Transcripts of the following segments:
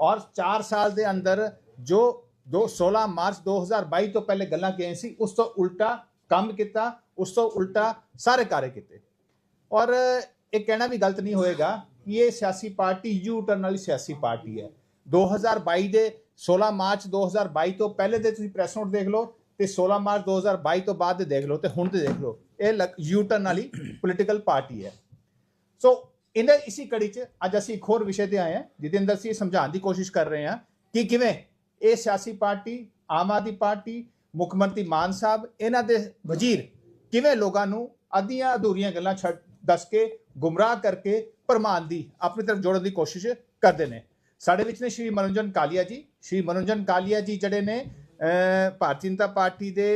ਔਰ 4 ਸਾਲ ਦੇ ਅੰਦਰ ਜੋ ਦੋ 16 ਮਾਰਚ 2022 ਤੋਂ ਪਹਿਲੇ ਗੱਲਾਂ ਕੀਤੀਆਂ ਸੀ, ਉਸ ਤੋਂ ਉਲਟਾ ਕੰਮ ਕੀਤਾ, ਉਸ ਤੋਂ ਉਲਟਾ ਸਾਰੇ ਕਾਰੇ ਕੀਤੇ। ਔਰ ਇਹ ਕਹਿਣਾ ਵੀ ਗਲਤ ਨਹੀਂ ਹੋਏਗਾ ਕਿ ਇਹ ਸਿਆਸੀ ਪਾਰਟੀ ਯੂ ਟਰਨ ਵਾਲੀ ਸਿਆਸੀ ਪਾਰਟੀ ਹੈ। 2022 ਦੇ 16 ਮਾਰਚ 2022 ਤੋਂ ਪਹਿਲੇ ਦੇ ਤੁਸੀਂ ਪ੍ਰੈਸ ਨੋਟ ਦੇਖ ਲਓ ਤੇ 16 ਮਾਰਚ 2022 ਤੋਂ ਬਾਅਦ ਦੇ ਦੇਖ ਲਓ ਤੇ ਹੁਣ ਦੇ ਦੇਖ ਲਓ। ਇਹ ਯੂ ਟਰਨ ਵਾਲੀ ਪੋਲੀਟੀਕਲ ਪਾਰਟੀ ਹੈ। ਸੋ ਇਹਨਾਂ ਇਸੀ ਕੜੀ 'ਚ ਅੱਜ ਅਸੀਂ ਇੱਕ ਹੋਰ ਵਿਸ਼ੇ ਤੇ ਆਏ ਹਾਂ ਜਿਹਦੇ ਅੰਦਰ ਅਸੀਂ ਸਮਝਾਉਣ ਦੀ ਕੋਸ਼ਿਸ਼ ਕਰ ਰਹੇ ਹਾਂ ਕਿ ਕਿਵੇਂ ਇਹ ਸਿਆਸੀ ਪਾਰਟੀ, ਆਮ ਆਦਮੀ ਪਾਰਟੀ, ਮੁੱਖ ਮੰਤਰੀ ਮਾਨ ਸਾਹਿਬ, ਇਹਨਾਂ ਦੇ ਵਜ਼ੀਰ ਕਿਵੇਂ ਲੋਕਾਂ ਨੂੰ ਅੱਧੀਆਂ ਅਧੂਰੀਆਂ ਗੱਲਾਂ ਛੱਡ ਦੱਸ ਕੇ, ਗੁੰਮਰਾਹ ਕਰਕੇ ਭਰਮਾਉਣ ਦੀ ਆਪਣੀ ਤਰਫ ਜੋੜਨ ਦੀ ਕੋਸ਼ਿਸ਼ ਕਰਦੇ ਨੇ। ਸਾਡੇ ਵਿੱਚ ਨੇ ਸ਼੍ਰੀ ਮਨੋਰੰਜਨ ਕਾਲੀਆ ਜੀ। ਸ਼੍ਰੀ ਮਨੋਰੰਜਨ ਕਾਲੀਆ ਜੀ ਜਿਹੜੇ ਨੇ ਭਾਰਤੀ ਜਨਤਾ ਪਾਰਟੀ ਦੇ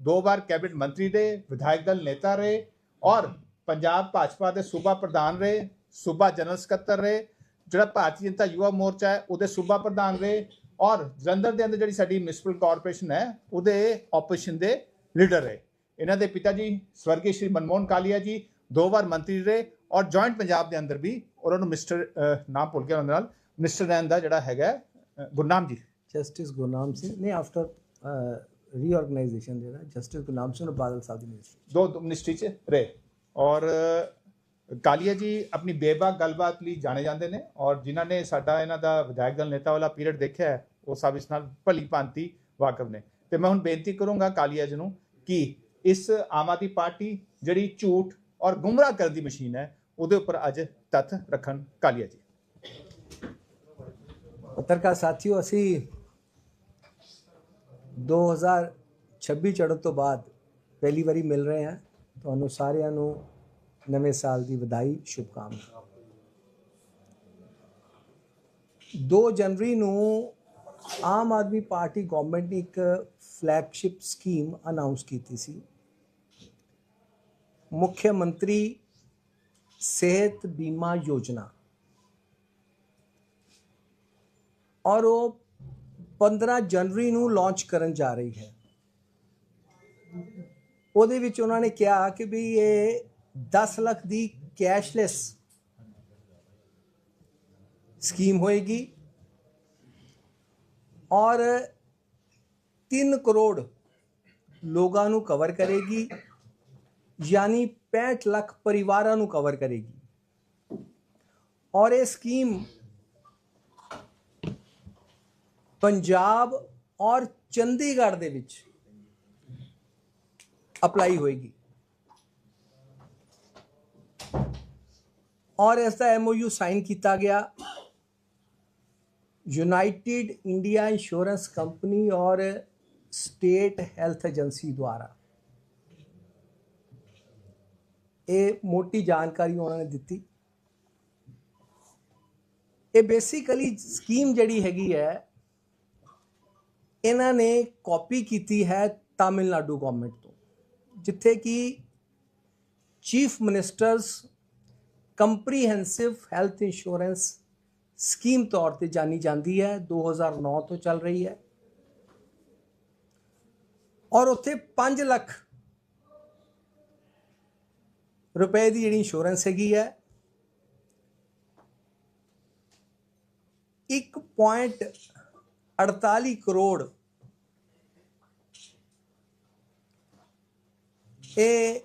ਦੋ ਵਾਰ ਕੈਬਨਿਟ ਮੰਤਰੀ ਰਹੇ, ਵਿਧਾਇਕ ਦਲ ਨੇਤਾ ਰਹੇ ਔਰ ਪੰਜਾਬ ਭਾਜਪਾ ਦੇ ਸੂਬਾ ਪ੍ਰਧਾਨ ਰਹੇ। ਸੂਬਾ ਜਨਰਲ ਸਕੱਤਰ ਰਹੇ ਜਿਹੜਾ ਭਾਰਤੀ ਜਨਤਾ ਯੁਵਾ ਮੋਰਚਾ ਹੈ ਉਹਦੇ ਸੂਬਾ ਪ੍ਰਧਾਨ ਰਹੇ ਔਰ ਜਲੰਧਰ ਦੇ ਅੰਦਰ ਜਿਹੜੀ ਸਾਡੀ ਮਿਊਨਿਸਪਲ ਕਾਰਪੋਰੇਸ਼ਨ ਹੈ ਉਹਦੇ ਆਪੋਜੀਸ਼ਨ ਦੇ ਲੀਡਰ ਰਹੇ। ਇਹਨਾਂ ਦੇ ਪਿਤਾ ਜੀ ਸਵਰਗੀ ਸ਼੍ਰੀ ਮਨਮੋਹਨ ਕਾਲੀਆ ਜੀ ਦੋ ਵਾਰ ਮੰਤਰੀ ਰਹੇ ਔਰ ਜੁਆਇੰਟ ਪੰਜਾਬ ਦੇ ਅੰਦਰ ਵੀ ਉਹਨਾਂ ਨੂੰ ਮਿਸਟਰ ਨਾਮ ਭੁੱਲ ਗਿਆ ਉਹਨਾਂ ਨਾਲ ਮਿਨਿਸਟਰ ਰਹਿਣ ਦਾ ਜਿਹੜਾ ਹੈਗਾ ਗੁਰਨਾਮ ਜੀ। ਜਸਟਿਸ ਗੁਰਨਾਮ ਸਿੰਘ ਨੇ ਆਫਟਰ ਰੀਆਰਗੇਨਾਈਜੇਸ਼ਨ ਜਿਹੜਾ ਜਸਟਿਸ ਗੁਰਨਾਮ ਸਿੰਘ ਬਾਦਲ ਸਾਹਿਬ ਦੀ ਮਿਨਿਸਟਰੀ ਦੋ ਦੋ ਮਿਨਿਸਟਰੀ ਚ ਰਹੇ ਔਰ ਕਾਲੀਆ ਜੀ, ਆਪਣੀ ਬੇਬਾਕ ਗੱਲਬਾਤ ਲਈ ਜਾਣੇ ਜਾਂਦੇ ਨੇ ਔਰ ਜਿਨ੍ਹਾਂ ਨੇ ਸਾਡਾ ਇਹਨਾਂ ਦਾ ਵਿਧਾਇਕ ਦਲ ਨੇਤਾ ਵਾਲਾ ਪੀਰੀਅਡ ਦੇਖਿਆ ਹੈ, ਉਹ ਸਭ ਇਸ ਨਾਲ ਭਲੀ ਭਾਂਤੀ ਵਾਕਫ ਨੇ। ਤੇ ਮੈਂ ਹੁਣ ਬੇਨਤੀ ਕਰੂੰਗਾ ਕਾਲੀਆ ਜੀ ਨੂੰ ਕਿ ਇਸ ਆਮ ਆਦਮੀ ਪਾਰਟੀ ਜਿਹੜੀ ਝੂਠ ਔਰ ਗੁੰਮਰਾਹ ਕਰਨ ਦੀ ਮਸ਼ੀਨ ਹੈ, ਉਹਦੇ ਉੱਪਰ ਅੱਜ ਤੱਥ ਰੱਖਣ ਕਾਲੀਆ ਜੀ। ਪੱਤਰਕਾਰ ਸਾਥੀਓ, ਅਸੀਂ 2026 ਚੜ੍ਹਨ ਤੋਂ ਬਾਅਦ ਪਹਿਲੀ ਵਾਰੀ ਮਿਲ ਰਹੇ ਹਾਂ। ਤੁਹਾਨੂੰ ਸਾਰਿਆਂ ਨੂੰ ਨਵੇਂ ਸਾਲ ਦੀ ਵਧਾਈ ਸ਼ੁਭਕਾਮਨਾ 2 ਜਨਵਰੀ ਨੂੰ ਆਮ ਆਦਮੀ ਪਾਰਟੀ ਗਵਰਨਮੈਂਟ ਨੇ ਇੱਕ ਫਲੈਗਸ਼ਿਪ ਸਕੀਮ ਅਨਾਉਂਸ ਕੀਤੀ ਸੀ। ਮੁੱਖ ਮੰਤਰੀ ਸਿਹਤ ਬੀਮਾ ਯੋਜਨਾ। ਔਰ ਉਹ 15 ਜਨਵਰੀ ਨੂੰ ਲਾਂਚ ਕਰਨ ਜਾ ਰਹੀ ਹੈ। ਉਹਦੇ ਵਿੱਚ ਉਹਨਾਂ ਨੇ ਕਿਹਾ ਕਿ ਵੀ ਇਹ 10 ਲੱਖ ਦੀ ਕੈਸ਼ਲੈਸ ਸਕੀਮ ਹੋਏਗੀ ਔਰ 3 ਕਰੋੜ ਲੋਕਾਂ ਨੂੰ ਕਵਰ ਕਰੇਗੀ ਯਾਨੀ 65 ਲੱਖ ਪਰਿਵਾਰਾਂ ਨੂੰ ਕਵਰ ਕਰੇਗੀ ਔਰ ਇਹ ਸਕੀਮ ਪੰਜਾਬ ਔਰ ਚੰਡੀਗੜ੍ਹ ਦੇ ਵਿੱਚ ਅਪਲਾਈ ਹੋਏਗੀ ਔਰ ਇਸ ਦਾ ਐਮਓਯੂ ਸਾਈਨ ਕੀਤਾ ਗਿਆ। ਯੂਨਾਈਟਿਡ ਇੰਡੀਆ ਇੰਸ਼ੋਰੈਂਸ ਕੰਪਨੀ ਔਰ ਸਟੇਟ ਹੈਲਥ ਏਜੰਸੀ ਦੁਆਰਾ। ਇਹ ਮੋਟੀ ਜਾਣਕਾਰੀ ਉਹਨਾਂ ਨੇ ਦਿੱਤੀ। ਇਹ ਬੇਸਿਕਲੀ ਸਕੀਮ ਜਿਹੜੀ ਹੈਗੀ ਹੈ, ਇਹਨਾਂ ਨੇ ਕਾਪੀ ਕੀਤੀ ਹੈ ਤਾਮਿਲਨਾਡੂ ਗਵਰਨਮੈਂਟ ਤੋਂ, ਜਿੱਥੇ ਕਿ chief ministers comprehensive health insurance scheme ਤੌਰ ਤੇ ਜਾਣੀ ਜਾਂਦੀ ਹੈ 2009 ਤੋਂ ਚੱਲ ਰਹੀ ਹੈ ਔਰ ਉੱਥੇ 5 ਲੱਖ ਰੁਪਏ ਦੀ ਜਿਹੜੀ ਇੰਸ਼ੋਰੈਂਸ ਹੈਗੀ ਹੈ 1.48 ਕਰੋੜ ਇਹ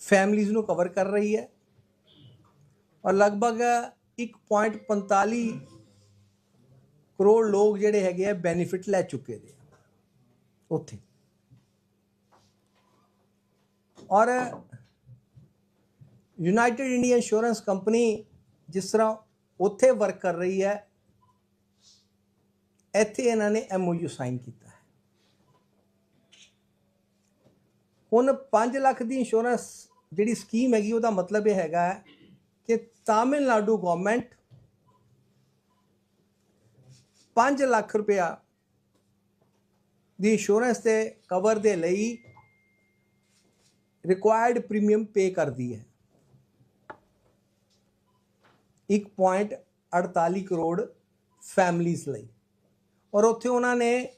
ਫੈਮਲੀਜ਼ ਨੂੰ ਕਵਰ ਕਰ ਰਹੀ ਹੈ ਔਰ ਲਗਭਗ 1.45 ਕਰੋੜ ਲੋਕ ਜਿਹੜੇ ਹੈਗੇ ਆ ਬੈਨੀਫਿਟ ਲੈ ਚੁੱਕੇ ਦੇ ਉੱਥੇ। ਔਰ ਯੂਨਾਈਟਿਡ ਇੰਡੀਆ ਇੰਸ਼ੋਰੈਂਸ ਕੰਪਨੀ ਜਿਸ ਤਰ੍ਹਾਂ ਉੱਥੇ ਵਰਕ ਕਰ ਰਹੀ ਹੈ, ਇੱਥੇ ਇਹਨਾਂ ਨੇ ਐਮਓਯੂ ਸਾਈਨ ਕੀਤਾ ਹੈ। ਹੁਣ 5 ਲੱਖ ਦੀ ਇੰਸ਼ੋਰੈਂਸ ਜਿਹੜੀ ਸਕੀਮ ਹੈਗੀ, ਉਹਦਾ ਮਤਲਬ ਇਹ ਹੈਗਾ ਹੈ ਕਿ ਤਾਮਿਲਨਾਡੂ ਗਵਰਨਮੈਂਟ 5 ਲੱਖ ਰੁਪਇਆ ਦੀ ਇੰਸ਼ੋਰੈਂਸ ਦੇ ਕਵਰ ਦੇ ਲਈ ਰਿਕੁਆਇਰਡ ਪ੍ਰੀਮੀਅਮ ਪੇ ਕਰਦੀ ਹੈ। 1.48 ਕਰੋੜ ਫੈਮਲੀਜ਼ ਲਈ। ਔਰ ਉੱਥੇ ਉਹਨਾਂ ਨੇ,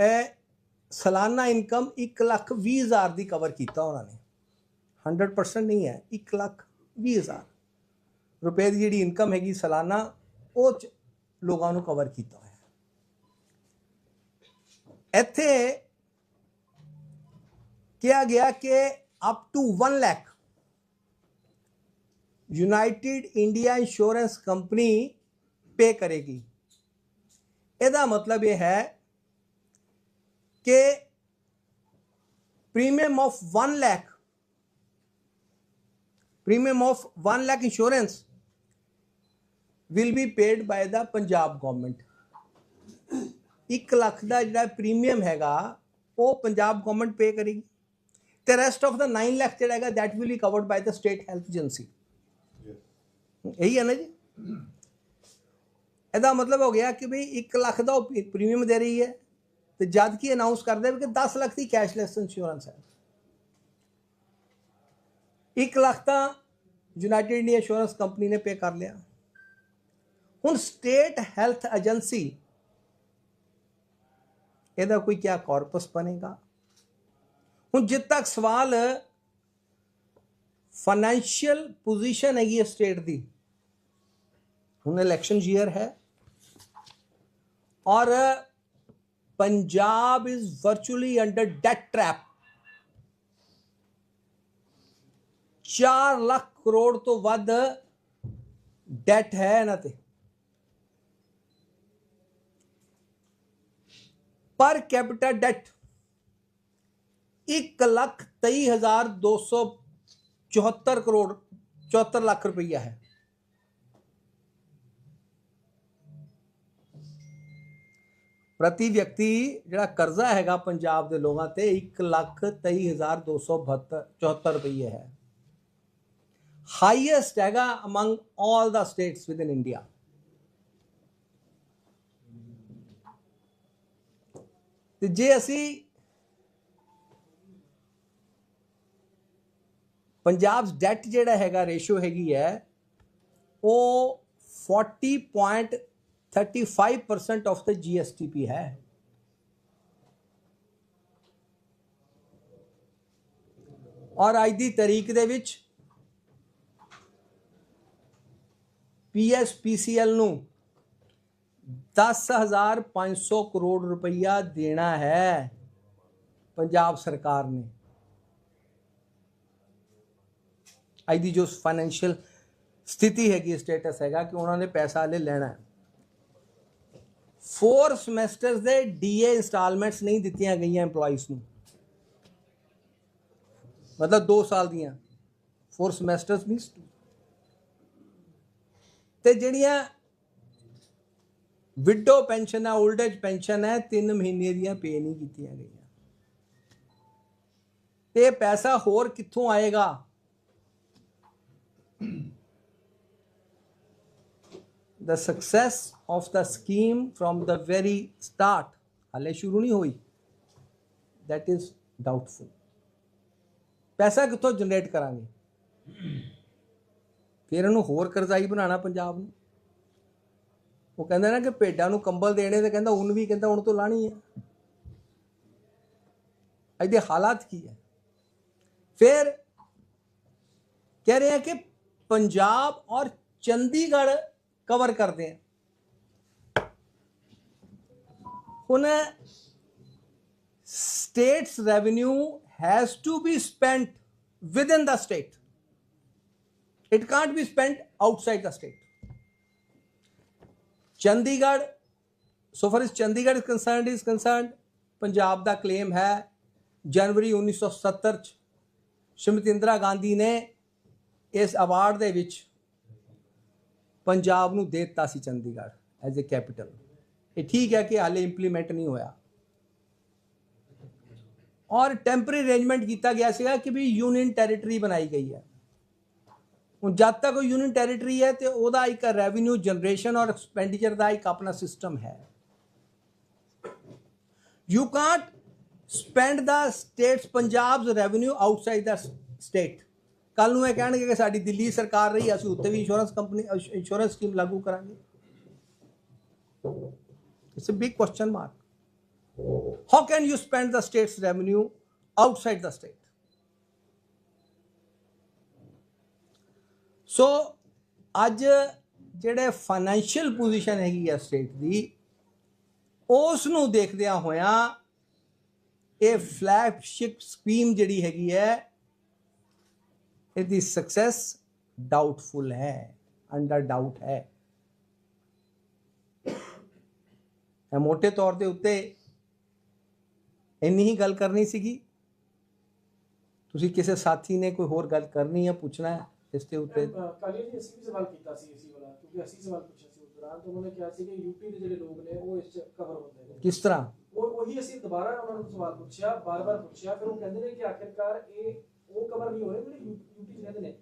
ਇਹ ਸਾਲਾਨਾ ਇਨਕਮ 1 ਲੱਖ 20 ਹਜ਼ਾਰ ਦੀ ਕਵਰ ਕੀਤਾ ਉਹਨਾਂ ਨੇ। 100% ਨਹੀਂ ਹੈ 1 ਲੱਖ। 20 ਹਜ਼ਾਰ। ਰੁਪਏ ਦੀ ਜਿਹੜੀ ਇਨਕਮ ਹੈਗੀ ਸਾਲਾਨਾ, ਉਹ 'ਚ ਲੋਕਾਂ ਨੂੰ ਕਵਰ ਕੀਤਾ ਹੋਇਆ ਇੱਥੇ ਕਿਹਾ ਗਿਆ ਕਿ up to 1 lakh United India insurance company pay ਕਰੇਗੀ। ਇਹਦਾ ਮਤਲਬ ਇਹ ਹੈ ਕਿ premium of 1 lakh premium of 1 lakh insurance will be paid by the punjab government. 1 lakh ਦਾ ਜਿਹੜਾ ਪ੍ਰੀਮੀਅਮ ਹੈਗਾ ਉਹ ਪੰਜਾਬ ਗਵਰਨਮੈਂਟ ਪੇ ਕਰੇਗੀ ਤੇ ਰੈਸਟ ਆਫ ਦਾ 9 ਲੱਖ ਜਿਹੜਾ ਹੈਗਾ that will be covered by the state health agency. ਇਹੀ ਹੈ ਨਾ ਜੀ ਇਹਦਾ ਮਤਲਬ ਹੋ ਗਿਆ ਕਿ ਵੀ 1 ਲੱਖ ਦਾ ਉਹ ਪ੍ਰੀਮੀਅਮ ਦੇ ਰਹੀ ਹੈ ਤੇ ਜਦ ਕੀ ਅਨਾਉਂਸ ਕਰਦੇ ਵੀ ਕਿ 10 ਲੱਖ ਦੀ ਕੈਸ਼ਲੈਸ ਇੰਸ਼ੋਰੈਂਸ ਹੈ 1 ਲੱਖ ਤਾਂ ਯੂਨਾਈਟਿਡ ਇੰਡੀਆ ਇੰਸ਼ੋਰੈਂਸ ਕੰਪਨੀ ਨੇ ਪੇ ਕਰ ਲਿਆ। ਹੁਣ ਸਟੇਟ ਹੈਲਥ ਏਜੰਸੀ ਇਹਦਾ ਕੋਈ ਕਿਆ ਕਾਰਪਸ ਬਣੇਗਾ? ਹੁਣ ਜਿੱਦ ਤੱਕ ਸਵਾਲ ਫਾਈਨੈਂਸ਼ੀਅਲ ਪੋਜੀਸ਼ਨ ਹੈਗੀ ਹੈ ਸਟੇਟ ਦੀ, ਹੁਣ ਇਲੈਕਸ਼ਨ ਈਅਰ ਹੈ ਔਰ Punjab is virtually under debt trap 4 lakh crore ਤੋਂ ਵੱਧ ਡੈਟ ਹੈ ਇਹਨਾਂ ਤੇ। ਪਰ ਕੈਪੀਟਲ ਡੈਟ 1 ਲੱਖ 23274 ਕਰੋੜ 74 ਲੱਖ ਰੁਪਈਆ ਹੈ। ਪ੍ਰਤੀ ਵਿਅਕਤੀ ਜਿਹੜਾ ਕਰਜ਼ਾ ਹੈਗਾ ਪੰਜਾਬ ਦੇ ਲੋਕਾਂ ਤੇ 1 ਲੱਖ 23274 ਰੁਪਏ ਹੈ। ਹਾਈਐਸਟ ਹੈਗਾ among all the states within India ਤੇ ਜੇ ਅਸੀਂ ਪੰਜਾਬ ਡੈਟ ਜਿਹੜਾ ਹੈਗਾ ਰੇਸ਼ੋ ਹੈਗੀ ਹੈ, ਉਹ 40.35% ਆਫ ਦਾ ਜੀਐਸਟੀਪੀ ਹੈ। ਔਰ ਅੱਜ ਦੀ ਤਾਰੀਖ ਦੇ ਵਿੱਚ ਪੀਐਸਪੀਸੀਐਲ ਨੂੰ 10500 ਕਰੋੜ ਰੁਪਈਆ ਦੇਣਾ ਹੈ ਪੰਜਾਬ ਸਰਕਾਰ ਨੇ। ਅੱਜ ਦੀ ਜੋ ਫਾਈਨੈਂਸ਼ੀਅਲ ਸਥਿਤੀ ਹੈਗੀ, ਸਟੇਟਸ ਹੈਗਾ ਕਿ ਉਹਨਾਂ ਨੇ ਪੈਸਾ ਹਲੇ ਲੈਣਾ ਹੈ। ਫੋਰ ਸਮੈਸਟਰਸ ਦੇ ਡੀਏ ਇਨਸਟਾਲਮੈਂਟਸ ਨਹੀਂ ਦਿੱਤੀਆਂ ਗਈਆਂ EMPLOYEES ਨੂੰ। ਮਤਲਬ 2 ਸਾਲ ਦੀਆਂ। ਫੋਰ ਸਮੈਸਟਰਸ ਮੀਨਸ ਤੇ ਜਿਹੜੀਆਂ ਵਿਡੋ ਪੈਨਸ਼ਨ ਹੈ 올ਡ ਏਜ ਪੈਨਸ਼ਨ ਹੈ 3 ਮਹੀਨੇ ਦੀਆਂ ਪੇ ਨਹੀਂ ਕੀਤੀਆਂ ਗਈਆਂ। ਤੇ ਪੈਸਾ ਹੋਰ ਕਿੱਥੋਂ ਆਏਗਾ? The success of the scheme from the very start. ਹਾਲੇ ਸ਼ੁਰੂ ਨਹੀਂ ਹੋਈ। That is doubtful. ਪੈਸਾ ਕਿੱਥੋਂ ਜਨਰੇਟ ਕਰਾਂਗੇ? ਫਿਰ ਇਹਨੂੰ ਹੋਰ ਕਰਜ਼ਾਈ ਬਣਾਉਣਾ ਪੰਜਾਬ ਨੂੰ। ਉਹ ਕਹਿੰਦਾ ਨਾ ਕਿ ਭੇਡਾਂ ਨੂੰ ਕੰਬਲ ਦੇਣੇ ਤੇ ਕਹਿੰਦਾ ਉਨ ਵੀ ਕਹਿੰਦਾ ਹੁਣ ਤੋਂ ਲਾਣੀ ਹੈ ਇਹਦੇ ਹਾਲਾਤ ਕੀ ਹੈ ਫਿਰ ਕਹਿ ਰਹੇ ਆ ਕਿ ਪੰਜਾਬ ਔਰ ਚੰਡੀਗੜ੍ਹ ਕਵਰ ਕਰਦੇ ਆ। ਹੁਣ state's revenue has to be spent within the state it can't be spent outside the state. Chandigarh, so far as chandigarh is concerned is concerned Punjab the claim ਹੈ ਜਨਵਰੀ 1970 ਚ ਸ਼੍ਰੀਮਤੀ ਇੰਦਰਾ ਗਾਂਧੀ ਨੇ ਇਸ ਅਵਾਰਡ ਦੇ ਵਿੱਚ ਪੰਜਾਬ ਨੂੰ ਦੇ ਦਿੱਤਾ ਸੀ ਚੰਡੀਗੜ੍ਹ ਐਜ਼ ਅ ਕੈਪੀਟਲ ਇਹ ਠੀਕ ਹੈ ਕਿ ਹਾਲੇ ਇੰਪਲੀਮੈਂਟ ਨਹੀਂ ਹੋਇਆ ਔਰ ਟੈਂਪਰੇਰੀ ਅਰੇਂਜਮੈਂਟ ਕੀਤਾ ਗਿਆ ਸੀਗਾ ਕਿ ਵੀ ਯੂਨੀਅਨ ਟੈਰੀਟਰੀ ਬਣਾਈ ਗਈ ਹੈ ਹੁਣ ਜਦ ਤੱਕ ਉਹ ਯੂਨੀਅਨ ਟੈਰੀਟਰੀ ਹੈ ਤੇ ਉਹਦਾ ਇੱਕ ਰੈਵਨਿਊ ਜਨਰੇਸ਼ਨ ਔਰ ਐਕਸਪੈਂਡੀਚਰ ਦਾ ਇੱਕ ਆਪਣਾ ਸਿਸਟਮ ਹੈ। You can't spend the state's Punjab's revenue outside the state ਕੱਲ ਨੂੰ ਇਹ ਕਹਿਣਗੇ ਕਿ ਸਾਡੀ ਦਿੱਲੀ ਸਰਕਾਰ ਰਹੀ, ਅਸੀਂ ਉੱਤੇ ਵੀ ਇੰਸ਼ੋਰੈਂਸ ਕੰਪਨੀ ਇੰਸ਼ੋਰੈਂਸ ਸਕੀਮ ਲਾਗੂ ਕਰਾਂਗੇ। It's a big question mark how can you spend the state's revenue outside the state so ਅੱਜ ਜਿਹੜੇ ਫਾਈਨੈਂਸ਼ੀਅਲ ਪੋਜੀਸ਼ਨ ਹੈਗੀ ਆ ਸਟੇਟ ਦੀ ਉਸ ਨੂੰ ਦੇਖਦਿਆਂ ਹੋਇਆਂ ਇਹ ਫਲੈਗਸ਼ਿਪ ਸਕੀਮ ਜਿਹੜੀ ਹੈਗੀ ਹੈ, ਇਹਦੀ ਸਕਸੈਸ ਡਾਊਟਫੁਲ ਹੈ ਅੰਡਰ ਡਾਊਟ ਹੈ। ਮੈਂ ਮੋٹے ਤੌਰ ਦੇ ਉੱਤੇ ਇੰਨੀ ਹੀ ਗੱਲ ਕਰਨੀ ਸੀਗੀ। ਤੁਸੀਂ ਕਿਸੇ ਸਾਥੀ ਨੇ ਕੋਈ ਹੋਰ ਗੱਲ ਕਰਨੀ ਹੈ ਪੁੱਛਣਾ ਹੈ? ਇਸ ਉੱਤੇ ਕਾਲੀ ਜੀ ਅਸੀਂ ਵੀ ਸਵਾਲ ਕੀਤਾ ਸੀ ਇਸੀ ਵਾਲਾ ਕਿਉਂਕਿ ਅਸੀਂ ਸਵਾਲ ਪੁੱਛਿਆ ਸੀ ਉਸ ਦੌਰਾਨ ਤਾਂ ਉਹਨਾਂ ਨੇ ਕਿਹਾ ਸੀ ਕਿ ਯੂਪੀ ਦੇ ਜਿਹੜੇ ਲੋਕ ਨੇ ਉਹ ਇਸ ਚ ਕਵਰ ਹੁੰਦੇ ਨੇ। ਕਿਸ ਤਰ੍ਹਾਂ? ਉਹ ਉਹੀ ਅਸੀਂ ਦੁਬਾਰਾ ਉਹਨਾਂ ਨੂੰ ਸਵਾਲ ਪੁੱਛਿਆ ਬਾਰ-ਬਾਰ ਪੁੱਛਿਆ ਫਿਰ ਉਹ ਕਹਿੰਦੇ ਨੇ ਕਿ ਆਖਿਰਕਾਰ ਇਹ ਉਹ ਕਵਰ ਨਹੀਂ ਹੋ ਰਹੇ ਜਿਹੜੇ ਯੂਪੀ ਚ ਰਹਿੰਦੇ ਨੇ।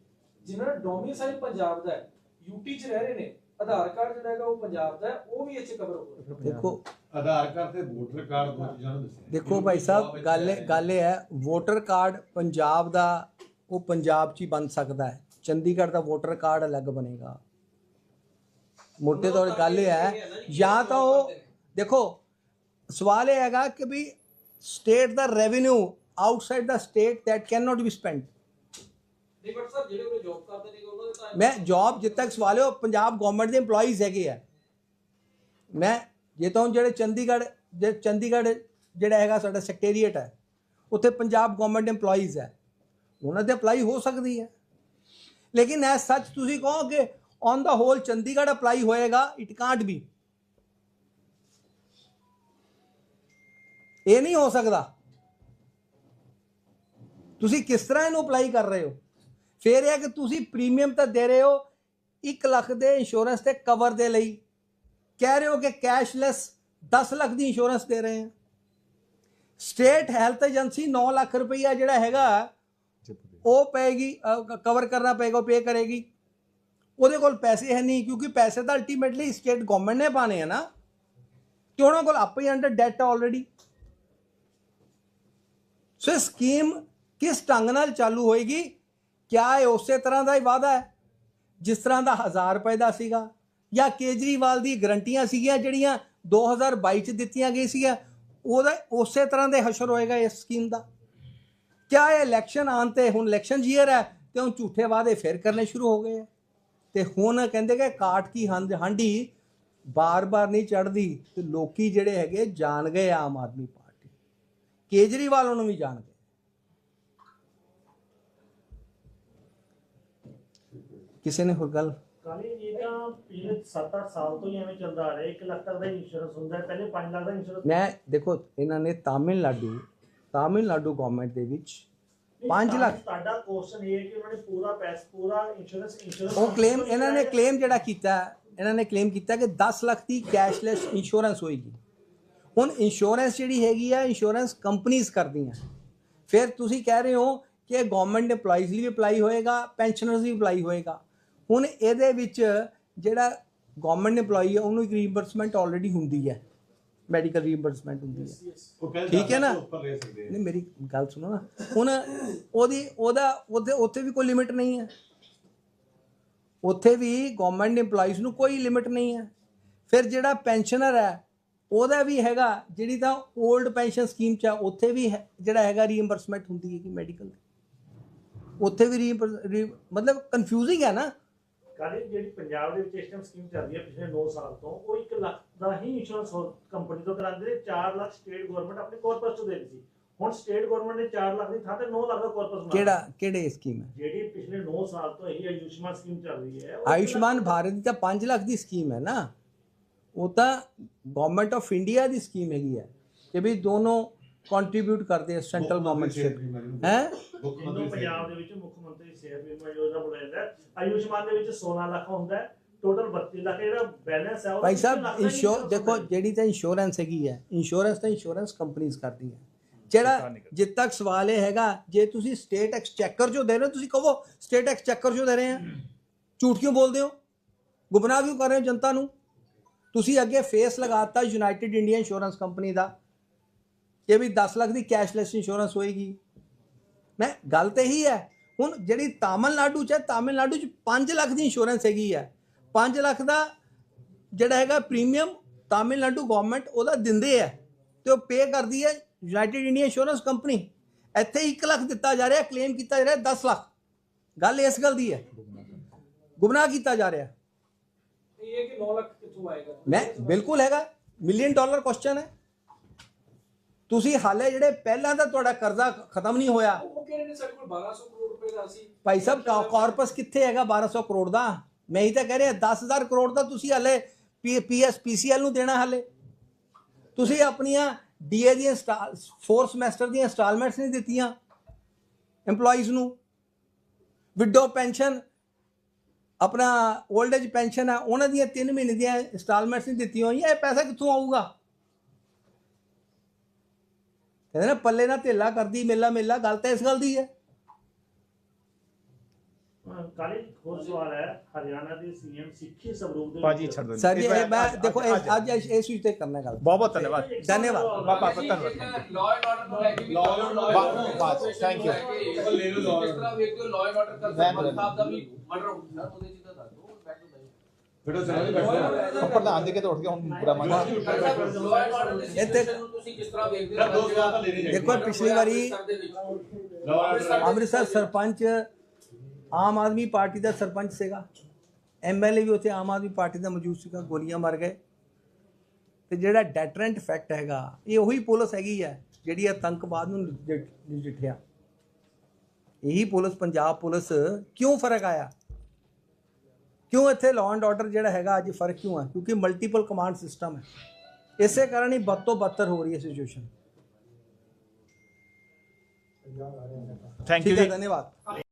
ਜਿਨ੍ਹਾਂ ਦਾ ਡੋਮਿਸਾਈਲ ਪੰਜਾਬ ਦਾ ਹੈ ਯੂਪੀ ਚ ਰਹਿ ਰਹੇ ਨੇ ਆਧਾਰ ਕਾਰਡ ਜਿਹੜਾ ਹੈਗਾ ਉਹ ਪੰਜਾਬ ਦਾ ਹੈ ਉਹ ਵੀ ਇਸ ਚ ਕਵਰ ਹੋ ਰਿਹਾ ਦੇਖੋ। ਆਧਾਰ ਕਾਰਡ ਤੇ ਵੋਟਰ ਕਾਰਡ ਦੋ ਚੀਜ਼ਾਂ ਨੂੰ ਦੱਸਿਆ। ਦੇਖੋ ਭਾਈ ਸਾਹਿਬ ਗੱਲ ਇਹ- ਗੱਲ ਇਹ ਹੈ ਵੋਟਰ ਕਾਰਡ ਪੰਜਾਬ ਦਾ ਉਹ ਪੰਜਾਬ 'ਚ ਹੀ ਬਣ ਸਕਦਾ ਹੈ। ਚੰਡੀਗੜ੍ਹ ਦਾ ਵੋਟਰ ਕਾਰਡ ਅਲੱਗ ਬਣੇਗਾ। ਮੋٹے ਤੌਰ ਤੇ ਗੱਲ ਇਹ ਹੈ ਜਾਂ ਤਾਂ ਉਹ ਦੇਖੋ ਸਵਾਲ ਇਹ ਹੈਗਾ ਕਿ ਵੀ state the revenue outside the state that can not be spend ਨਹੀਂ ਬਟ ਸਰ ਜਿਹੜੇ ਉਹ ਜੌਬ ਕਰਦੇ ਨੇ ਉਹਨਾਂ ਦੇ ਤਾਂ ਮੈਂ ਜੌਬ ਜਿੱਦ ਤੱਕ ਸਵਾਲ ਹੈ ਉਹ ਪੰਜਾਬ ਗਵਰਨਮੈਂਟ ਦੇ EMPLOYEES ਹੈਗੇ ਆ। ਮੈਂ ਜੇ ਤਾਂ ਜਿਹੜੇ ਚੰਡੀਗੜ੍ਹ ਜੇ ਚੰਡੀਗੜ੍ਹ ਜਿਹੜਾ ਹੈਗਾ ਸਾਡਾ ਸੈਕਟਰੀਏਟ ਹੈ ਉੱਥੇ ਪੰਜਾਬ ਗਵਰਨਮੈਂਟ EMPLOYEES ਹੈ। ਉਹਨਾਂ ਤੇ ਅਪਲਾਈ ਹੋ ਸਕਦੀ ਹੈ। ਲੇਕਿਨ ਐ ਸੱਚ ਤੁਸੀਂ ਕਹੋ ਕਿ on the whole Chandigarh apply ਹੋਏਗਾ ਇਟ ਕਾਂਟ ਬੀ ਇਹ ਨਹੀਂ ਹੋ ਸਕਦਾ। ਤੁਸੀਂ ਕਿਸ ਤਰ੍ਹਾਂ ਇਹਨੂੰ ਅਪਲਾਈ ਕਰ ਰਹੇ ਹੋ? ਫਿਰ ਇਹ ਹੈ ਕਿ ਤੁਸੀਂ ਪ੍ਰੀਮੀਅਮ ਤਾਂ ਦੇ ਰਹੇ ਹੋ 1 ਲੱਖ ਦੇ ਇੰਸ਼ੋਰੈਂਸ ਤੇ ਕਵਰ ਦੇ ਲਈ। ਕਹਿ ਰਹੇ ਹੋ ਕਿ ਕੈਸ਼ਲੈਸ 10 ਲੱਖ ਦੀ ਇੰਸ਼ੋਰੈਂਸ ਦੇ ਰਹੇ ਹਾਂ। ਸਟੇਟ ਹੈਲਥ ਏਜੰਸੀ 9 ਲੱਖ ਰੁਪਈਆ ਜਿਹੜਾ ਹੈਗਾ ਉਹ ਪਏਗੀ ਕਵਰ ਕਰਨਾ ਪਏਗਾ ਪੇ ਕਰੇਗੀ। ਉਹਦੇ ਕੋਲ ਪੈਸੇ ਹੈ ਨਹੀਂ, ਕਿਉਂਕਿ ਪੈਸੇ ਤਾਂ ਅਲਟੀਮੇਟਲੀ ਸਟੇਟ ਗਵਰਨਮੈਂਟ ਨੇ ਪਾਣੇ ਆ ਨਾ। ਕਿ ਉਹਨਾਂ ਕੋਲ ਆਪੇ ਹੀ ਅੰਡਰ ਡੈਟ ਆਲਰੇਡੀ ਸੋ ਇਹ ਸਕੀਮ ਕਿਸ ਢੰਗ ਨਾਲ ਚਾਲੂ ਹੋਏਗੀ? ਕਿਆ ਇਹ ਉਸੇ ਤਰ੍ਹਾਂ ਦਾ ਹੀ ਵਾਅਦਾ ਹੈ? ਜਿਸ ਤਰ੍ਹਾਂ ਦਾ 1000 ਰੁਪਏ ਦਾ ਸੀਗਾ, ਜਾਂ ਕੇਜਰੀਵਾਲ ਦੀ ਗਰੰਟੀਆਂ ਸੀਗੀਆਂ, ਜਿਹੜੀਆਂ 2022 ਚ ਦਿੱਤੀਆਂ ਗਈ ਸੀਗੀਆਂ, ਉਹਦਾ ਉਸੇ ਤਰ੍ਹਾਂ ਦੇ ਹਸ਼ਰ ਹੋਏਗਾ ਇਸ ਸਕੀਮ ਦਾ। ਕਿਆ ਇਹ ਇਲੈਕਸ਼ਨ ਆਉਣ ਤੇ ਹੁਣ ਇਲੈਕਸ਼ਨ ਜੀਅਰ ਹੈ ਤੇ ਹੁਣ ਝੂਠੇ ਵਾਅਦੇ ਫਿਰ ਕਰਨੇ ਸ਼ੁਰੂ ਹੋ ਗਏ ਤੇ ਹੁਣ ਕਹਿੰਦੇ ਕਿ ਕਾਟ ਕੀ ਹੰਦ ਹਾਂਡੀ ਬਾਰ-ਬਾਰ ਨਹੀਂ ਚੜਦੀ ਤੇ ਲੋਕੀ ਜਿਹੜੇ ਹੈਗੇ ਜਾਣ ਗਏ ਆਮ ਆਦਮੀ ਪਾਰਟੀ ਕੇਜਰੀਵਾਲ ਨੂੰ ਵੀ ਜਾਣ ਗਏ ਕਿਸੇ ਨੇ ਹੋਰ ਗੱਲ ਕਾਲੀ ਜੀ ਤਾਂ ਪਿਛਲੇ 7-8 ਸਾਲ ਤੋਂ ਹੀ ਐਵੇਂ ਚੱਲਦਾ ਆ ਰਿਹਾ 1 ਲੱਖ ਤੱਕ ਦਾ ਇੰਸ਼ੋਰੈਂਸ ਹੁੰਦਾ ਹੈ ਪਹਿਲੇ 5 ਲੱਖ ਦਾ ਇੰਸ਼ੋਰੈਂਸ ਮੈਂ ਦੇਖੋ ਇਹਨਾਂ ਨੇ ਤਾਮਿਲਨਾਡੂ ਤਾਮਿਲਨਾਡੂ ਗਵਰਨਮੈਂਟ ਦੇ ਵਿੱਚ 5 ਲੱਖ ਤੁਹਾਡਾ ਕੁਐਸਚਨ ਇਹ ਹੈ ਕਿ ਉਹਨਾਂ ਨੇ ਪੂਰਾ ਪੈਸ ਪੂਰਾ ਇੰਸ਼ੋਰੈਂਸ ਇੰਸ਼ੋਰੈਂਸ ਉਹ ਕਲੇਮ ਇਹਨਾਂ ਨੇ ਕਲੇਮ ਜਿਹੜਾ ਕੀਤਾ ਇਹਨਾਂ ਨੇ ਕਲੇਮ ਕੀਤਾ ਕਿ 10 ਲੱਖ ਦੀ ਕੈਸ਼ਲੈਸ ਇੰਸ਼ੋਰੈਂਸ ਹੋਏਗੀ। ਹੁਣ ਇੰਸ਼ੋਰੈਂਸ ਜਿਹੜੀ ਹੈਗੀ ਆ ਇੰਸ਼ੋਰੈਂਸ ਕੰਪਨੀਆਂ ਕਰਦੀਆਂ। ਫਿਰ ਤੁਸੀਂ ਕਹਿ ਰਹੇ ਹੋ ਕਿ ਗਵਰਨਮੈਂਟ EMPLOYEES ਲਈ ਵੀ ਅਪਲਾਈ ਹੋਏਗਾ ਪੈਨਸ਼ਨਰਸ ਲਈ ਅਪਲਾਈ ਹੋਏਗਾ। ਹੁਣ ਇਹਦੇ ਵਿੱਚ ਜਿਹੜਾ ਗਵਰਨਮੈਂਟ EMPLOYEE ਹੈ ਉਹਨੂੰ ਇੱਕ ਰੀਇੰਬਰਸਮੈਂਟ ਆਲਰੇਡੀ ਹੁੰਦੀ ਹੈ। ਮੈਡੀਕਲ ਰੀਇੰਬਰਸਮੈਂਟ ਹੁੰਦੀ ਹੈ। ਠੀਕ ਹੈ ਨਾ? ਨਹੀਂ ਮੇਰੀ ਗੱਲ ਸੁਣੋ ਨਾ। ਹੁਣ ਉਹਦੀ ਉਹਦਾ ਉਹਦੇ ਉੱਥੇ ਵੀ ਕੋਈ ਲਿਮਿਟ ਨਹੀਂ ਹੈ। ਉੱਥੇ ਵੀ ਗਵਰਨਮੈਂਟ EMPLOYEES ਨੂੰ ਕੋਈ ਲਿਮਿਟ ਨਹੀਂ ਹੈ। ਫਿਰ ਜਿਹੜਾ ਪੈਨਸ਼ਨਰ ਹੈ ਉਹਦਾ ਵੀ ਹੈਗਾ ਜਿਹੜੀ ਤਾਂ 올ਡ ਪੈਨਸ਼ਨ ਸਕੀਮ ਚ ਆ ਉੱਥੇ ਵੀ ਜਿਹੜਾ ਹੈਗਾ ਰੀਇੰਬਰਸਮੈਂਟ ਹੁੰਦੀ ਹੈ ਕਿ ਮੈਡੀਕਲ ਉੱਥੇ ਵੀ ਮਤਲਬ ਕਨਫਿਊਜ਼ਿੰਗ ਹੈ ਨਾ। ਕਾਲੀ ਜਿਹੜੀ ਪੰਜਾਬ ਦੇ ਵਿੱਚ ਇਸ ਟਾਈਮ ਸਕੀਮ ਚੱਲ ਰਹੀ ਹੈ ਪਿਛਲੇ 9 ਸਾਲ ਤੋਂ ਉਹ 1 ਲੱਖ ਦਾ ਹੀ ਇੰਸ਼ੋਰੈਂਸ ਕੰਪਨੀ ਤੋਂ ਕਰਾਉਂਦੇ ਨੇ। 4 ਲੱਖ ਸਟੇਟ ਗਵਰਨਮੈਂਟ ਆਪਣੇ ਕਾਰਪਸ ਤੋਂ ਦੇ ਰਹੀ ਸੀ। ਹੁਣ ਸਟੇਟ ਗਵਰਨਮੈਂਟ ਨੇ 4 ਲੱਖ ਦੀ ਥਾਂ ਤੇ 9 ਲੱਖ ਦਾ ਕਾਰਪਸ ਬਣਾ ਕਿਹੜਾ ਕਿਹੜੇ ਸਕੀਮ ਹੈ? ਜਿਹੜੀ ਪਿਛਲੇ 9 ਸਾਲ ਤੋਂ ਇਹੀ ਆਯੁਸ਼ਮਾਨ ਸਕੀਮ ਚੱਲ ਰਹੀ ਹੈ ਆਯੁਸ਼ਮਾਨ ਭਾਰਤ ਦੀ ਤਾਂ 5 ਲੱਖ ਦੀ ਸਕੀਮ ਹੈ ਨਾ। ਉਹ ਤਾਂ ਗਵਰਨਮੈਂਟ ਆਫ ਇੰਡੀਆ ਦੀ ਸਕੀਮ ਹੈਗੀ ਹੈ ਕਿ ਵੀ ਦੋਨੋਂ ਕੰਟਰੀਬਿਊਟ ਕਰਦੇ ਆ ਸੈਂਟਰਲ ਗਵਰਨਮੈਂਟ ਸੇ ਹੈ? ਮੁੱਖ ਜਿੰਦੋਂ ਮੰਤਰੀ ਪੰਜਾਬ ਦੇ ਵਿੱਚ ਮੁੱਖ ਮੰਤਰੀ ਸਿਹਤ ਬੀਮਾ ਯੋਜਨਾ ਬਣਾਇਆ ਜਾਂਦਾ ਹੈ। ਆਯੁਸ਼ਮਾਨ ਦੇ ਵਿੱਚ 16 ਲੱਖ ਹੁੰਦਾ ਹੈ। ਟੋਟਲ 32 ਲੱਖ ਜਿਹੜਾ ਬੈਲੈਂਸ ਹੈ ਭਾਈ ਸਾਹਿਬ ਇੰਸ਼ੋਰ ਦੇਖੋ। ਜਿਹੜੀ ਤਾਂ ਇੰਸ਼ੋਰੈਂਸ ਹੈਗੀ ਹੈ ਇੰਸ਼ੋਰੈਂਸ ਤਾਂ ਇੰਸ਼ੋਰੈਂਸ ਕੰਪਨੀਆਂ ਕਰਦੀਆਂ। ਜਿਹੜਾ ਜਿੱਦ ਤੱਕ ਸਵਾਲ ਇਹ ਹੈਗਾ ਜੇ ਤੁਸੀਂ ਸਟੇਟ ਐਕਸਚੈਕਰ ਜੋ ਦੇ ਰਹੇ ਹੋ ਤੁਸੀਂ ਕਹੋ ਸਟੇਟ ਐਕਸਚੈਕਰ ਜੋ ਦੇ ਰਹੇ ਆ ਝੂਠ ਕਿਉਂ ਬੋਲਦੇ ਹੋ? ਗੁੰਮਰਾਹ ਕਿਉਂ ਕਰ ਰਹੇ ਹੋ ਜਨਤਾ ਨੂੰ? ਤੁਸੀਂ ਅੱਗੇ ਫੇਸ ਲਗਾਤਾ ਯੂਨਾਈਟਿਡ ਇੰਡੀਆ ਇੰਸ਼ੋਰੈਂਸ ਕੰਪਨੀ ਦਾ। ਇਹ ਵੀ 10 ਲੱਖ ਦੀ ਕੈਸ਼ਲੈਸ ਇੰਸ਼ੋਰੈਂਸ ਹੋਏਗੀ। ਮੈਂ ਗੱਲ ਤੇ ਹੀ ਹੈ ਹੁਣ ਜਿਹੜੀ ਤਾਮਿਲਨਾਡੂ ਚ ਹੈ ਤਾਮਿਲਨਾਡੂ ਚ 5 ਲੱਖ ਦੀ ਇੰਸ਼ੋਰੈਂਸ ਹੈਗੀ ਹੈ। 5 ਲੱਖ ਦਾ ਜਿਹੜਾ ਹੈਗਾ ਪ੍ਰੀਮੀਅਮ ਤਾਮਿਲਨਾਡੂ ਗਵਰਨਮੈਂਟ ਉਹਦਾ ਦਿੰਦੇ ਹੈ ਤੇ ਉਹ ਪੇ ਕਰਦੀ ਹੈ ਯੂਨਾਈਟਿਡ ਇੰਡੀਆ ਇੰਸ਼ੋਰੈਂਸ ਕੰਪਨੀ ਇੱਥੇ 1 ਲੱਖ ਦਿੱਤਾ ਜਾ ਰਿਹਾ ਕਲੇਮ ਕੀਤਾ ਜਾ ਰਿਹਾ 10 ਲੱਖ। ਗੱਲ ਇਸ ਗੱਲ ਦੀ ਹੈ। ਗੁੰਮਰਾਹ ਕੀਤਾ ਜਾ ਰਿਹਾ। ਇਹ ਕਿ 9 ਲੱਖ ਕਿੱਥੋਂ ਆਏਗਾ? ਮੈਂ ਬਿਲਕੁਲ ਹੈਗਾ ਮਿਲੀਅਨ ਡਾਲਰ ਕੁਐਸਚਨ ਹੈ। ਤੁਸੀਂ ਹਾਲੇ ਜਿਹੜੇ ਪਹਿਲਾਂ ਦਾ ਤੁਹਾਡਾ ਕਰਜ਼ਾ ਖਤਮ ਨਹੀਂ ਹੋਇਆ। ਉਹ ਕਹਿ ਰਹੇ ਨੇ ਸਾਡੇ ਕੋਲ 1200 ਕਰੋੜ ਰੁਪਏ ਦਾ ਸੀ। ਭਾਈ ਸਾਹਿਬ ਕਾਰਪਸ ਕਿੱਥੇ ਹੈਗਾ 1200 ਕਰੋੜ ਦਾ? ਮੈਂ ਹੀ ਤਾਂ ਕਹਿ ਰਿਹਾ 10000 ਕਰੋੜ ਦਾ ਤੁਸੀਂ ਹਾਲੇ ਪੀਐਸ ਪੀਸੀਐਲ ਨੂੰ ਦੇਣਾ ਹਾਲੇ। ਤੁਸੀਂ ਆਪਣੀਆਂ ਡੀਏ ਦੀਆਂ ਫੋਰ ਸਮੈਸਟਰ ਦੀਆਂ ਇੰਸਟਾਲਮੈਂਟਸ ਨਹੀਂ ਦਿੱਤੀਆਂ EMPLOYEES ਨੂੰ। ਵਿਡੋ ਪੈਨਸ਼ਨ ਆਪਣਾ 올ਡ ਏਜ ਪੈਨਸ਼ਨ ਹੈ ਉਹਨਾਂ ਦੀਆਂ 3 ਮਹੀਨੇ ਦੀਆਂ ਇੰਸਟਾਲਮੈਂਟਸ ਨਹੀਂ ਦਿੱਤੀਆਂ ਹੋਈਆਂ ਇਹ ਪੈਸਾ ਕਿੱਥੋਂ ਆਊਗਾ? ਕਹਿੰਦੇ ਨਾ ਪੱਲੇ ਨਾਲ ਧੇਲਾ ਕਰਦੀ ਮੇਲਾ ਮੇਲਾ ਗੱਲ ਤਾਂ ਇਸ ਗੱਲ ਦੀ ਹੈ। ਕਾਲੇ ਹੋਰ ਸਵਾਲ ਹੈ ਹਰਿਆਣਾ ਦੇ ਸੀਐਮ ਸਿੱਖੀ ਸਵਰੂਪ ਦੇ ਬਾਜੀ ਵਿੱਚ- ਛੱਡ ਦੋ ਸਰ ਜੀ ਇਹ ਮੈਂ ਦੇਖੋ ਇਹ- ਅੱਜ ਅੱਜ ਇਸ ਵਿਸ਼ੇ ਤੇ ਕਰਨਾ ਗੱਲ। ਬਹੁਤ ਬਹੁਤ ਧੰਨਵਾਦ। ਧੰਨਵਾਦ। ਲਾਅ ਐਂਡ ਆਰਡਰ ਨੂੰ ਲੈ ਕੇ ਤਰ੍ਹਾਂ ਵੇਖਦੇ ਹੋ? Law and order. ਸਾਹਿਬ ਦਾ ਵੀ ਮਰਡਰ ਹੁੰਦਾ ਉਹਦੇ ਚ ਤਾਂ ਦੱਸ ਦਿਓ ਬੈਕ ਟੂ ਬੇਟਾ ਚਲੋ ਬੈਠੋ ਪ੍ਰਧਾਨ ਜੀ ਕੇ ਤਾਂ ਉੱਠ ਕੇ ਹੁਣ ਬੁਰਾ ਮੰਨ ਲਾਅ ਐਂਡ ਆਰਡਰ ਦੀ ਇੱਥੇ- ਤੁਸੀਂ ਕਿਸ ਤਰ੍ਹਾਂ ਵੇਖਦੇ ਦੋ ਚਾਹੀਦੇ। ਦੇਖੋ ਪਿਛਲੀ ਵਾਰੀ ਅੰਮ੍ਰਿਤਸਰ ਦੇ ਸਰਪੰਚ ਆਮ ਆਦਮੀ ਪਾਰਟੀ ਦਾ ਸਰਪੰਚ ਸੀਗਾ ਐਮਐਲਏ ਵੀ ਉੱਥੇ ਆਮ ਆਦਮੀ ਪਾਰਟੀ ਦਾ ਮੌਜੂਦ ਸੀਗਾ ਗੋਲੀਆਂ ਮਾਰ ਗਏ ਤੇ ਜਿਹੜਾ ਡੈਟਰੈਂਟ ਇਫੈਕਟ ਹੈਗਾ ਇਹ ਉਹੀ ਪੁਲਿਸ ਹੈਗੀ ਹੈ ਜਿਹੜੀ ਆਤੰਕਵਾਦ ਨੂੰ ਨਜਿ- ਨਜਿੱਠਿਆ ਇਹੀ ਪੁਲਿਸ ਪੰਜਾਬ ਪੁਲਿਸ ਕਿਉਂ ਫ਼ਰਕ ਆਇਆ ਕਿਉਂ ਇੱਥੇ ਲਾਅ ਐਂਡ ਆਰਡਰ ਜਿਹੜਾ ਹੈਗਾ ਅੱਜ ਫ਼ਰਕ ਕਿਉਂ ਹੈ ਕਿਉਂਕਿ ਮਲਟੀਪਲ ਕਮਾਂਡ ਸਿਸਟਮ ਹੈ। ਇਸੇ ਕਾਰਨ ਹੀ ਬਦ ਤੋਂ ਬਦਤਰ ਹੋ ਰਹੀ ਹੈ ਸਿਚੁਏਸ਼ਨ ਥੈਂਕ ਯੂ ਜੀ। ਧੰਨਵਾਦ।